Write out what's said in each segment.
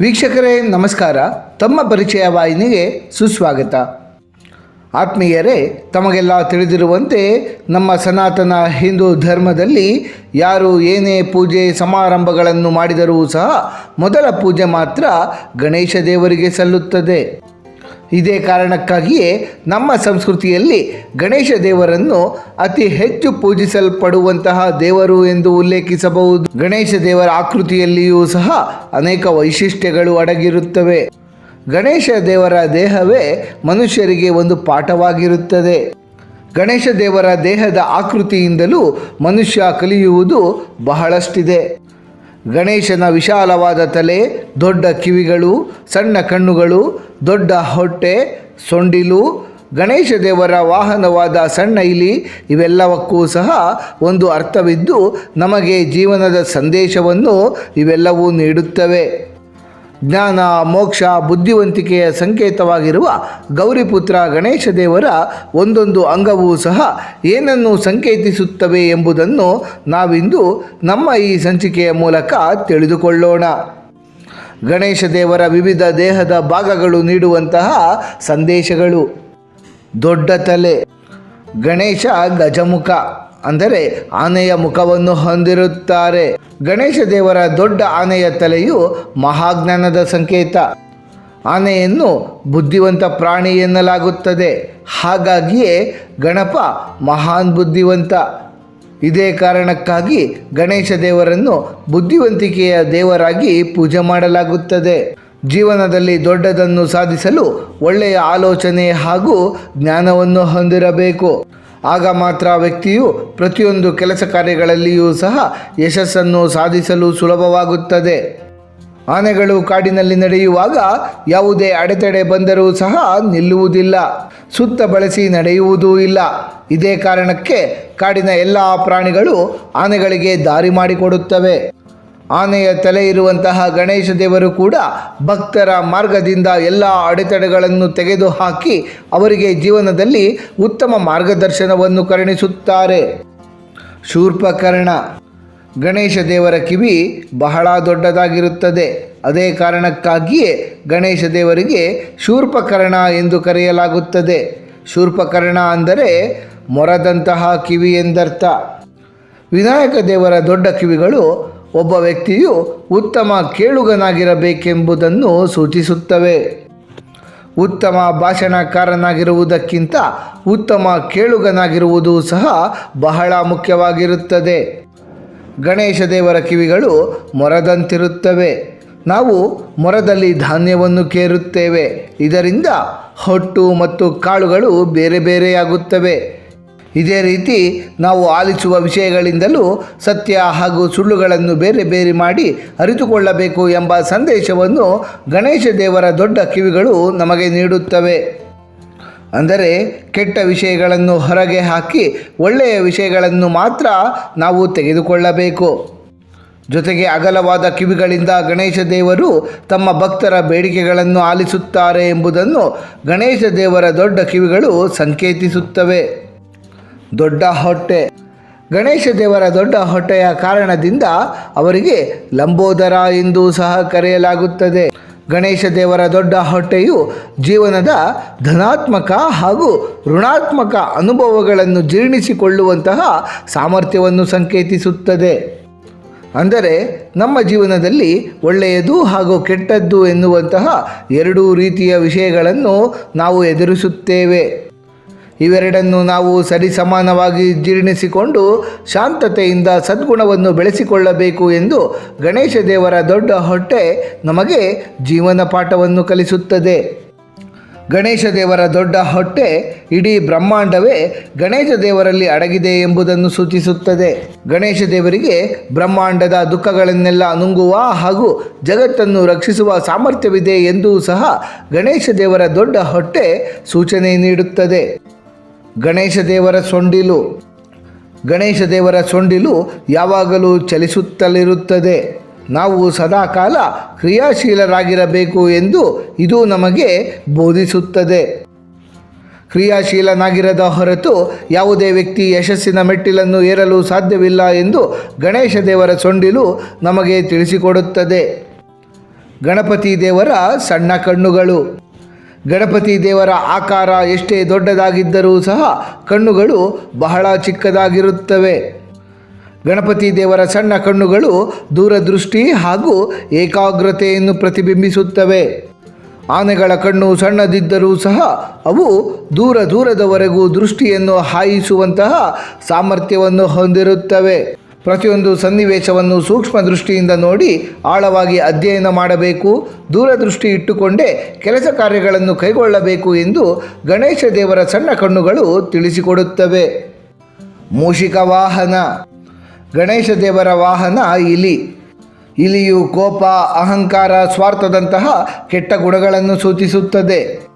ವೀಕ್ಷಕರೇ, ನಮಸ್ಕಾರ. ತಮ್ಮ ಪರಿಚಯ ವಾಹಿನಿಗೆ ಸುಸ್ವಾಗತ. ಆತ್ಮೀಯರೇ, ತಮಗೆಲ್ಲ ತಿಳಿದಿರುವಂತೆ ನಮ್ಮ ಸನಾತನ ಹಿಂದೂ ಧರ್ಮದಲ್ಲಿ ಯಾರು ಏನೇ ಪೂಜೆ ಸಮಾರಂಭಗಳನ್ನು ಮಾಡಿದರೂ ಸಹ ಮೊದಲ ಪೂಜೆ ಮಾತ್ರ ಗಣೇಶ ದೇವರಿಗೆ ಸಲ್ಲುತ್ತದೆ. ಇದೇ ಕಾರಣಕ್ಕಾಗಿಯೇ ನಮ್ಮ ಸಂಸ್ಕೃತಿಯಲ್ಲಿ ಗಣೇಶ ದೇವರನ್ನು ಅತಿ ಹೆಚ್ಚು ಪೂಜಿಸಲ್ಪಡುವಂತಹ ದೇವರು ಎಂದು ಉಲ್ಲೇಖಿಸಬಹುದು. ಗಣೇಶ ದೇವರ ಆಕೃತಿಯಲ್ಲಿಯೂ ಸಹ ಅನೇಕ ವೈಶಿಷ್ಟ್ಯಗಳು ಅಡಗಿರುತ್ತವೆ. ಗಣೇಶ ದೇವರ ದೇಹವೇ ಮನುಷ್ಯರಿಗೆ ಒಂದು ಪಾಠವಾಗಿರುತ್ತದೆ. ಗಣೇಶ ದೇವರ ದೇಹದ ಆಕೃತಿಯಿಂದಲೂ ಮನುಷ್ಯ ಕಲಿಯುವುದು ಬಹಳಷ್ಟಿದೆ. ಗಣೇಶನ ವಿಶಾಲವಾದ ತಲೆ, ದೊಡ್ಡ ಕಿವಿಗಳು, ಸಣ್ಣ ಕಣ್ಣುಗಳು ದೊಡ್ಡ ಹೊಟ್ಟೆ, ಸೊಂಡಿಲು, ಗಣೇಶ ದೇವರ ವಾಹನವಾದ ಸಣ್ಣ ಇಲಿ, ಇವೆಲ್ಲವಕ್ಕೂ ಸಹ ಒಂದು ಅರ್ಥವಿದ್ದು ನಮಗೆ ಜೀವನದ ಸಂದೇಶವನ್ನು ಇವೆಲ್ಲವೂ ನೀಡುತ್ತವೆ. ಜ್ಞಾನ, ಮೋಕ್ಷ, ಬುದ್ಧಿವಂತಿಕೆಯ ಸಂಕೇತವಾಗಿರುವ ಗೌರಿಪುತ್ರ ಗಣೇಶ ದೇವರ ಒಂದೊಂದು ಅಂಗವೂ ಸಹ ಏನನ್ನು ಸಂಕೇತಿಸುತ್ತವೆ ಎಂಬುದನ್ನು ನಾವಿಂದು ನಮ್ಮ ಈ ಸಂಚಿಕೆಯ ಮೂಲಕ ತಿಳಿದುಕೊಳ್ಳೋಣ. ಗಣೇಶ ದೇವರ ವಿವಿಧ ದೇಹದ ಭಾಗಗಳು ನೀಡುವಂತಹ ಸಂದೇಶಗಳು. ದೊಡ್ಡ ತಲೆ. ಗಣೇಶ ಗಜಮುಖ, ಅಂದರೆ ಆನೆಯ ಮುಖವನ್ನು ಹೊಂದಿರುತ್ತಾರೆ. ಗಣೇಶ ದೇವರ ದೊಡ್ಡ ಆನೆಯ ತಲೆಯು ಮಹಾಜ್ಞಾನದ ಸಂಕೇತ. ಆನೆಯನ್ನು ಬುದ್ಧಿವಂತ ಪ್ರಾಣಿ ಎನ್ನಲಾಗುತ್ತದೆ. ಹಾಗಾಗಿಯೇ ಗಣಪ ಮಹಾನ್ ಬುದ್ಧಿವಂತ. ಇದೇ ಕಾರಣಕ್ಕಾಗಿ ಗಣೇಶ ದೇವರನ್ನು ಬುದ್ಧಿವಂತಿಕೆಯ ದೇವರಾಗಿ ಪೂಜೆ ಮಾಡಲಾಗುತ್ತದೆ. ಜೀವನದಲ್ಲಿ ದೊಡ್ಡದನ್ನು ಸಾಧಿಸಲು ಒಳ್ಳೆಯ ಆಲೋಚನೆ ಹಾಗೂ ಜ್ಞಾನವನ್ನು ಹೊಂದಿರಬೇಕು. ಆಗ ಮಾತ್ರ ವ್ಯಕ್ತಿಯು ಪ್ರತಿಯೊಂದು ಕೆಲಸ ಕಾರ್ಯಗಳಲ್ಲಿಯೂ ಸಹ ಯಶಸ್ಸನ್ನು ಸಾಧಿಸಲು ಸುಲಭವಾಗುತ್ತದೆ. ಆನೆಗಳು ಕಾಡಿನಲ್ಲಿ ನಡೆಯುವಾಗ ಯಾವುದೇ ಅಡೆತಡೆ ಬಂದರೂ ಸಹ ನಿಲ್ಲುವುದಿಲ್ಲ. ಸುತ್ತ ಬಳಸಿ ನಡೆಯುವುದೂ ಇಲ್ಲ. ಇದೇ ಕಾರಣಕ್ಕೆ ಕಾಡಿನ ಎಲ್ಲ ಪ್ರಾಣಿಗಳು ಆನೆಗಳಿಗೆ ದಾರಿ ಮಾಡಿಕೊಡುತ್ತವೆ. ಆನೆಯ ತಲೆ ಇರುವಂತಹ ಗಣೇಶ ದೇವರು ಕೂಡ ಭಕ್ತರ ಮಾರ್ಗದಿಂದ ಎಲ್ಲ ಅಡೆತಡೆಗಳನ್ನು ತೆಗೆದುಹಾಕಿ ಅವರಿಗೆ ಜೀವನದಲ್ಲಿ ಉತ್ತಮ ಮಾರ್ಗದರ್ಶನವನ್ನು ಕರುಣಿಸುತ್ತಾರೆ. ಶೂರ್ಪಕರ್ಣ ಗಣೇಶ ದೇವರ ಕಿವಿ ಬಹಳ ದೊಡ್ಡದಾಗಿರುತ್ತದೆ. ಅದೇ ಕಾರಣಕ್ಕಾಗಿಯೇ ಗಣೇಶ ದೇವರಿಗೆ ಶೂರ್ಪಕರ್ಣ ಎಂದು ಕರೆಯಲಾಗುತ್ತದೆ. ಶೂರ್ಪಕರ್ಣ ಅಂದರೆ ಮೊರದಂತಹ ಕಿವಿ ಎಂದರ್ಥ. ವಿನಾಯಕ ದೇವರ ದೊಡ್ಡ ಕಿವಿಗಳು ಒಬ್ಬ ವ್ಯಕ್ತಿಯು ಉತ್ತಮ ಕೇಳುಗನಾಗಿರಬೇಕೆಂಬುದನ್ನು ಸೂಚಿಸುತ್ತವೆ. ಉತ್ತಮ ಭಾಷಣಕಾರನಾಗಿರುವುದಕ್ಕಿಂತ ಉತ್ತಮ ಕೇಳುಗನಾಗಿರುವುದು ಸಹ ಬಹಳ ಮುಖ್ಯವಾಗಿರುತ್ತದೆ. ಗಣೇಶ ದೇವರ ಕಿವಿಗಳು ಮೊರದಂತಿರುತ್ತವೆ. ನಾವು ಮೊರದಲ್ಲಿ ಧಾನ್ಯವನ್ನು ಕೇರುತ್ತೇವೆ. ಇದರಿಂದ ಹೊಟ್ಟು ಮತ್ತು ಕಾಳುಗಳು ಬೇರೆ ಬೇರೆಯಾಗುತ್ತವೆ. ಇದೇ ರೀತಿ ನಾವು ಆಲಿಸುವ ವಿಷಯಗಳಿಂದಲೂ ಸತ್ಯ ಹಾಗೂ ಸುಳ್ಳುಗಳನ್ನು ಬೇರೆ ಬೇರೆ ಮಾಡಿ ಅರಿತುಕೊಳ್ಳಬೇಕು ಎಂಬ ಸಂದೇಶವನ್ನು ಗಣೇಶ ದೇವರ ದೊಡ್ಡ ಕಿವಿಗಳು ನಮಗೆ ನೀಡುತ್ತವೆ. ಅಂದರೆ ಕೆಟ್ಟ ವಿಷಯಗಳನ್ನು ಹೊರಗೆ ಹಾಕಿ ಒಳ್ಳೆಯ ವಿಷಯಗಳನ್ನು ಮಾತ್ರ ನಾವು ತೆಗೆದುಕೊಳ್ಳಬೇಕು. ಜೊತೆಗೆ ಅಗಲವಾದ ಕಿವಿಗಳಿಂದ ಗಣೇಶ ದೇವರು ತಮ್ಮ ಭಕ್ತರ ಬೇಡಿಕೆಗಳನ್ನು ಆಲಿಸುತ್ತಾರೆ ಎಂಬುದನ್ನು ಗಣೇಶ ದೇವರ ದೊಡ್ಡ ಕಿವಿಗಳು ಸಂಕೇತಿಸುತ್ತವೆ. ದೊಡ್ಡ ಹೊಟ್ಟೆ. ಗಣೇಶ ದೇವರ ದೊಡ್ಡ ಹೊಟ್ಟೆಯ ಕಾರಣದಿಂದ ಅವರಿಗೆ ಲಂಬೋದರ ಎಂದು ಸಹ ಕರೆಯಲಾಗುತ್ತದೆ. ಗಣೇಶ ದೇವರ ದೊಡ್ಡ ಹೊಟ್ಟೆಯು ಜೀವನದ ಧನಾತ್ಮಕ ಹಾಗೂ ಋಣಾತ್ಮಕ ಅನುಭವಗಳನ್ನು ಜೀರ್ಣಿಸಿಕೊಳ್ಳುವಂತಹ ಸಾಮರ್ಥ್ಯವನ್ನು ಸಂಕೇತಿಸುತ್ತದೆ. ಅಂದರೆ ನಮ್ಮ ಜೀವನದಲ್ಲಿ ಒಳ್ಳೆಯದು ಹಾಗೂ ಕೆಟ್ಟದ್ದು ಎನ್ನುವಂತಹ ಎರಡೂ ರೀತಿಯ ವಿಷಯಗಳನ್ನು ನಾವು ಎದುರಿಸುತ್ತೇವೆ. ಇವೆರಡನ್ನು ನಾವು ಸರಿಸಮಾನವಾಗಿ ಜೀರ್ಣಿಸಿಕೊಂಡು ಶಾಂತತೆಯಿಂದ ಸದ್ಗುಣವನ್ನು ಬೆಳೆಸಿಕೊಳ್ಳಬೇಕು ಎಂದು ಗಣೇಶ ದೇವರ ದೊಡ್ಡ ಹೊಟ್ಟೆ ನಮಗೆ ಜೀವನ ಪಾಠವನ್ನು ಕಲಿಸುತ್ತದೆ. ಗಣೇಶ ದೇವರ ದೊಡ್ಡ ಹೊಟ್ಟೆ ಇಡೀ ಬ್ರಹ್ಮಾಂಡವೇ ಗಣೇಶ ದೇವರಲ್ಲಿ ಅಡಗಿದೆ ಎಂಬುದನ್ನು ಸೂಚಿಸುತ್ತದೆ. ಗಣೇಶ ದೇವರಿಗೆ ಬ್ರಹ್ಮಾಂಡದ ದುಃಖಗಳನ್ನೆಲ್ಲ ನುಂಗುವ ಹಾಗೂ ಜಗತ್ತನ್ನು ರಕ್ಷಿಸುವ ಸಾಮರ್ಥ್ಯವಿದೆ ಎಂದೂ ಸಹ ಗಣೇಶ ದೇವರ ದೊಡ್ಡ ಹೊಟ್ಟೆ ಸೂಚನೆ ನೀಡುತ್ತದೆ. ಗಣೇಶ ದೇವರ ಸೊಂಡಿಲು. ಗಣೇಶ ದೇವರ ಸೊಂಡಿಲು ಯಾವಾಗಲೂ ಚಲಿಸುತ್ತಲಿರುತ್ತದೆ. ನಾವು ಸದಾಕಾಲ ಕ್ರಿಯಾಶೀಲರಾಗಿರಬೇಕು ಎಂದು ಇದು ನಮಗೆ ಬೋಧಿಸುತ್ತದೆ. ಕ್ರಿಯಾಶೀಲನಾಗಿರದ ಹೊರತು ಯಾವುದೇ ವ್ಯಕ್ತಿ ಯಶಸ್ಸಿನ ಮೆಟ್ಟಿಲನ್ನು ಏರಲು ಸಾಧ್ಯವಿಲ್ಲ ಎಂದು ಗಣೇಶ ದೇವರ ಸೊಂಡಿಲು ನಮಗೆ ತಿಳಿಸಿಕೊಡುತ್ತದೆ. ಗಣಪತಿ ದೇವರ ಸಣ್ಣ ಕಣ್ಣುಗಳು. ಗಣಪತಿ ದೇವರ ಆಕಾರ ಎಷ್ಟೇ ದೊಡ್ಡದಾಗಿದ್ದರೂ ಸಹ ಕಣ್ಣುಗಳು ಬಹಳ ಚಿಕ್ಕದಾಗಿರುತ್ತವೆ. ಗಣಪತಿ ದೇವರ ಸಣ್ಣ ಕಣ್ಣುಗಳು ದೂರದೃಷ್ಟಿ ಹಾಗೂ ಏಕಾಗ್ರತೆಯನ್ನು ಪ್ರತಿಬಿಂಬಿಸುತ್ತವೆ. ಆನೆಗಳ ಕಣ್ಣು ಸಣ್ಣದಿದ್ದರೂ ಸಹ ಅವು ದೂರ ದೂರದವರೆಗೂ ದೃಷ್ಟಿಯನ್ನು ಹಾಯಿಸುವಂತಹ ಸಾಮರ್ಥ್ಯವನ್ನು ಹೊಂದಿರುತ್ತವೆ. ಪ್ರತಿಯೊಂದು ಸನ್ನಿವೇಶವನ್ನು ಸೂಕ್ಷ್ಮ ದೃಷ್ಟಿಯಿಂದ ನೋಡಿ ಆಳವಾಗಿ ಅಧ್ಯಯನ ಮಾಡಬೇಕು, ದೂರದೃಷ್ಟಿ ಇಟ್ಟುಕೊಂಡೇ ಕೆಲಸ ಕಾರ್ಯಗಳನ್ನು ಕೈಗೊಳ್ಳಬೇಕು ಎಂದು ಗಣೇಶ ದೇವರ ಸಣ್ಣ ಕಣ್ಣುಗಳು ತಿಳಿಸಿಕೊಡುತ್ತವೆ. ಮೂಷಿಕ ವಾಹನ. ಗಣೇಶ ದೇವರ ವಾಹನ ಇಲಿ. ಇಲಿಯು ಕೋಪ, ಅಹಂಕಾರ, ಸ್ವಾರ್ಥದಂತಹ ಕೆಟ್ಟ ಗುಣಗಳನ್ನು ಸೂಚಿಸುತ್ತದೆ.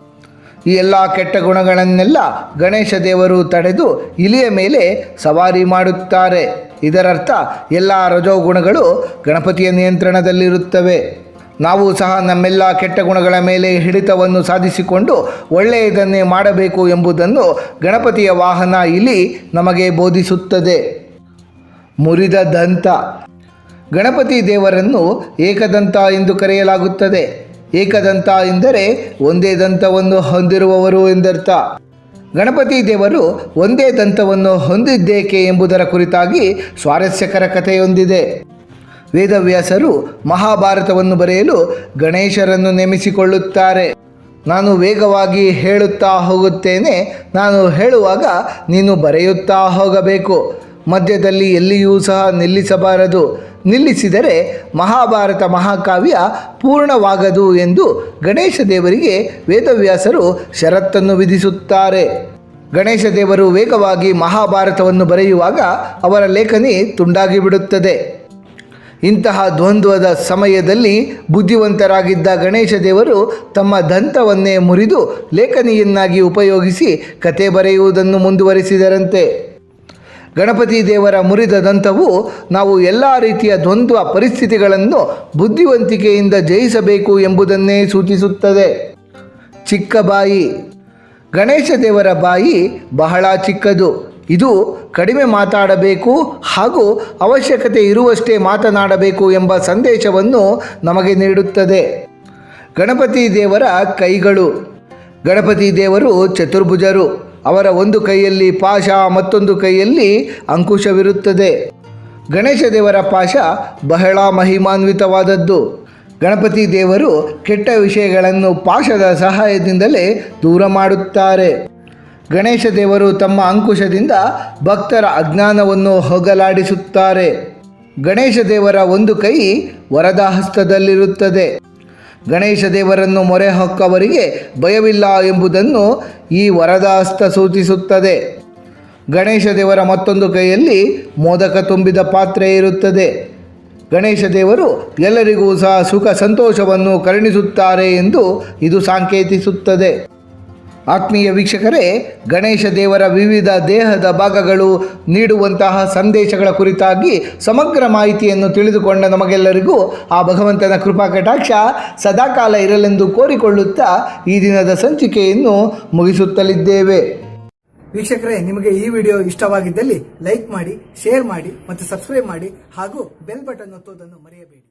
ಈ ಎಲ್ಲ ಕೆಟ್ಟ ಗುಣಗಳನ್ನೆಲ್ಲ ಗಣೇಶ ದೇವರು ತಡೆದು ಇಲಿಯ ಮೇಲೆ ಸವಾರಿ ಮಾಡುತ್ತಾರೆ. ಇದರರ್ಥ ಎಲ್ಲ ರಜೋಗುಣಗಳು ಗಣಪತಿಯ ನಿಯಂತ್ರಣದಲ್ಲಿರುತ್ತವೆ. ನಾವು ಸಹ ನಮ್ಮೆಲ್ಲ ಕೆಟ್ಟ ಗುಣಗಳ ಮೇಲೆ ಹಿಡಿತವನ್ನು ಸಾಧಿಸಿಕೊಂಡು ಒಳ್ಳೆಯದನ್ನೇ ಮಾಡಬೇಕು ಎಂಬುದನ್ನು ಗಣಪತಿಯ ವಾಹನ ಇಲಿ ನಮಗೆ ಬೋಧಿಸುತ್ತದೆ. ಮುರಿದ ದಂತ. ಗಣಪತಿ ದೇವರನ್ನು ಏಕದಂತ ಎಂದು ಕರೆಯಲಾಗುತ್ತದೆ. ಏಕದಂತ ಎಂದರೆ ಒಂದೇ ದಂತವನ್ನು ಹೊಂದಿರುವವರು ಎಂದರ್ಥ. ಗಣಪತಿ ದೇವರು ಒಂದೇ ದಂತವನ್ನು ಹೊಂದಿದ್ದೇಕೆ ಎಂಬುದರ ಕುರಿತಾಗಿ ಸ್ವಾರಸ್ಯಕರ ಕಥೆಯೊಂದಿದೆ. ವೇದವ್ಯಾಸರು ಮಹಾಭಾರತವನ್ನು ಬರೆಯಲು ಗಣೇಶರನ್ನು ನೇಮಿಸಿಕೊಳ್ಳುತ್ತಾರೆ. ನಾನು ವೇಗವಾಗಿ ಹೇಳುತ್ತಾ ಹೋಗುತ್ತೇನೆ. ನಾನು ಹೇಳುವಾಗ ನೀನು ಬರೆಯುತ್ತಾ ಹೋಗಬೇಕು. ಮಧ್ಯದಲ್ಲಿ ಎಲ್ಲಿಯೂ ಸಹ ನಿಲ್ಲಿಸಬಾರದು. ನಿಲ್ಲಿಸಿದರೆ ಮಹಾಭಾರತ ಮಹಾಕಾವ್ಯ ಪೂರ್ಣವಾಗದು ಎಂದು ಗಣೇಶ ದೇವರಿಗೆ ವೇದವ್ಯಾಸರು ಷರತ್ತನ್ನು ವಿಧಿಸುತ್ತಾರೆ. ಗಣೇಶ ದೇವರು ವೇಗವಾಗಿ ಮಹಾಭಾರತವನ್ನು ಬರೆಯುವಾಗ ಅವರ ಲೇಖನಿ ತುಂಡಾಗಿ ಬಿಡುತ್ತದೆ ಇಂತಹ ದ್ವಂದ್ವದ ಸಮಯದಲ್ಲಿ ಬುದ್ಧಿವಂತರಾಗಿದ್ದ ಗಣೇಶ ದೇವರು ತಮ್ಮ ದಂತವನ್ನೇ ಮುರಿದು ಲೇಖನಿಯನ್ನಾಗಿ ಉಪಯೋಗಿಸಿ ಕತೆ ಬರೆಯುವುದನ್ನು ಮುಂದುವರಿಸಿದರಂತೆ. ಗಣಪತಿ ದೇವರ ಮುರಿದ ದಂತವು ನಾವು ಎಲ್ಲ ರೀತಿಯ ದ್ವಂದ್ವ ಪರಿಸ್ಥಿತಿಗಳನ್ನು ಬುದ್ಧಿವಂತಿಕೆಯಿಂದ ಜಯಿಸಬೇಕು ಎಂಬುದನ್ನೇ ಸೂಚಿಸುತ್ತದೆ. ಚಿಕ್ಕ ಬಾಯಿ. ಗಣೇಶ ದೇವರ ಬಾಯಿ ಬಹಳ ಚಿಕ್ಕದು. ಇದು ಕಡಿಮೆ ಮಾತಾಡಬೇಕು ಹಾಗೂ ಅವಶ್ಯಕತೆ ಇರುವಷ್ಟೇ ಮಾತನಾಡಬೇಕು ಎಂಬ ಸಂದೇಶವನ್ನು ನಮಗೆ ನೀಡುತ್ತದೆ. ಗಣಪತಿ ದೇವರ ಕೈಗಳು. ಗಣಪತಿ ದೇವರು ಚತುರ್ಭುಜರು. ಅವರ ಒಂದು ಕೈಯಲ್ಲಿ ಪಾಶ ಮತ್ತೊಂದು ಕೈಯಲ್ಲಿ ಅಂಕುಶವಿರುತ್ತದೆ. ಗಣೇಶ ದೇವರ ಪಾಶ ಬಹಳ ಮಹಿಮಾನ್ವಿತವಾದದ್ದು. ಗಣಪತಿ ದೇವರು ಕೆಟ್ಟ ವಿಷಯಗಳನ್ನು ಪಾಶದ ಸಹಾಯದಿಂದಲೇ ದೂರ ಮಾಡುತ್ತಾರೆ. ಗಣೇಶ ದೇವರು ತಮ್ಮ ಅಂಕುಶದಿಂದ ಭಕ್ತರ ಅಜ್ಞಾನವನ್ನು ಹೋಗಲಾಡಿಸುತ್ತಾರೆ. ಗಣೇಶ ದೇವರ ಒಂದು ಕೈ ವರದ ಹಸ್ತದಲ್ಲಿರುತ್ತದೆ ಗಣೇಶ ದೇವರನ್ನು ಮೊರೆ ಹೊಕ್ಕವರಿಗೆ ಭಯವಿಲ್ಲ ಎಂಬುದನ್ನು ಈ ವರದಾಸ್ತ ಸೂಚಿಸುತ್ತದೆ. ಗಣೇಶ ದೇವರ ಮತ್ತೊಂದು ಕೈಯಲ್ಲಿ ಮೋದಕ ತುಂಬಿದ ಪಾತ್ರೆ ಇರುತ್ತದೆ. ಗಣೇಶ ದೇವರು ಎಲ್ಲರಿಗೂ ಸಹ ಸುಖ ಸಂತೋಷವನ್ನು ಕರುಣಿಸುತ್ತಾರೆ ಎಂದು ಇದು ಸಾಂಕೇತಿಸುತ್ತದೆ. ಆತ್ಮೀಯ ವೀಕ್ಷಕರೇ, ಗಣೇಶ ದೇವರ ವಿವಿಧ ದೇಹದ ಭಾಗಗಳು ನೀಡುವಂತಹ ಸಂದೇಶಗಳ ಕುರಿತಾಗಿ ಸಮಗ್ರ ಮಾಹಿತಿಯನ್ನು ತಿಳಿದುಕೊಂಡ ನಮಗೆಲ್ಲರಿಗೂ ಆ ಭಗವಂತನ ಕೃಪಾ ಕಟಾಕ್ಷ ಸದಾಕಾಲ ಇರಲೆಂದು ಕೋರಿಕೊಳ್ಳುತ್ತಾ ಈ ದಿನದ ಸಂಚಿಕೆಯನ್ನು ಮುಗಿಸುತ್ತಲಿದ್ದೇವೆ. ವೀಕ್ಷಕರೇ, ನಿಮಗೆ ಈ ವಿಡಿಯೋ ಇಷ್ಟವಾಗಿದ್ದಲ್ಲಿ ಲೈಕ್ ಮಾಡಿ, ಶೇರ್ ಮಾಡಿ ಮತ್ತು ಸಬ್ಸ್ಕ್ರೈಬ್ ಮಾಡಿ ಹಾಗೂ ಬೆಲ್ ಬಟನ್ ಒತ್ತುವುದನ್ನು ಮರೆಯಬೇಡಿ.